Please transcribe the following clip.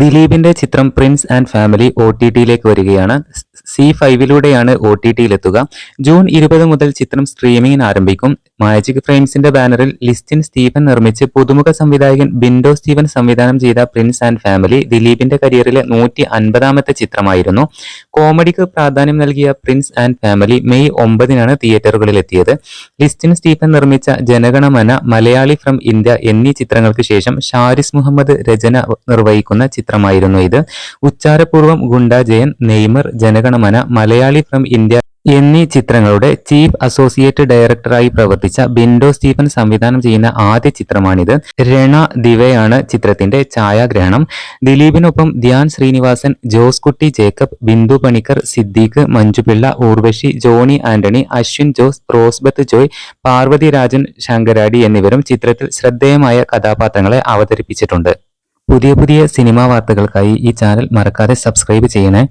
ദിലീപിന്റെ ചിത്രം prince and family O T ടിയിലേക്ക് വരികയാണ്. സി ഫൈവിലൂടെയാണ് ഒ ടി ടിയിലെത്തുക. ജൂൺ ഇരുപത് മുതൽ ചിത്രം സ്ട്രീമിംഗിന് ആരംഭിക്കും. മാജിക് ഫ്രെയിംസിന്റെ ബാനറിൽ ലിസ്റ്റിൻ സ്റ്റീഫൻ നിർമ്മിച്ച് പുതുമുഖ സംവിധായകൻ ബിൻഡോ സ്റ്റീവൻ സംവിധാനം ചെയ്ത പ്രിൻസ് ആൻഡ് ഫാമിലി ദിലീപിന്റെ കരിയറിലെ നൂറ്റി അൻപതാമത്തെ ചിത്രമായിരുന്നു. കോമഡിക്ക് പ്രാധാന്യം നൽകിയ പ്രിൻസ് ആൻഡ് ഫാമിലി മെയ് ഒമ്പതിനാണ് തിയേറ്ററുകളിൽ എത്തിയത് ലിസ്റ്റിൻ സ്റ്റീഫൻ നിർമ്മിച്ച ജനഗണമന മലയാളി ഫ്രം ഇന്ത്യ എന്നീ ചിത്രങ്ങൾക്ക് ശേഷം ഷാരിസ് മുഹമ്മദ് രചന നിർവഹിക്കുന്ന ചിത്രമായിരുന്നു ഇത്. Upacharapoorvam Gunda Jayan Neymar Janaganamana Malayali from India എന്നീ ചിത്രങ്ങളുടെ ചീഫ് അസോസിയേറ്റ് ഡയറക്ടറായി പ്രവർത്തിച്ച ബിൻഡോ സ്റ്റീഫൻ സംവിധാനം ചെയ്യുന്ന ആദ്യ ചിത്രമാണിത്. രണ ദിവയാണ് ചിത്രത്തിന്റെ ഛായാഗ്രഹണം. ദിലീപിനൊപ്പം Dhyan Sreenivasan Jose Kutty Jacob Bindu Panicker Siddique Manju Pillai Urvashi Johny Antony Ashwin Jose Rosebeth Joy Parvathy Rajan Sankaradi എന്നിവരും ചിത്രത്തിൽ ശ്രദ്ധേയമായ കഥാപാത്രങ്ങളെ അവതരിപ്പിച്ചിട്ടുണ്ട്. പുതിയ പുതിയ സിനിമാ വാർത്തകൾക്കായി ഈ ചാനൽ മറക്കാതെ സബ്സ്ക്രൈബ് ചെയ്യണേ.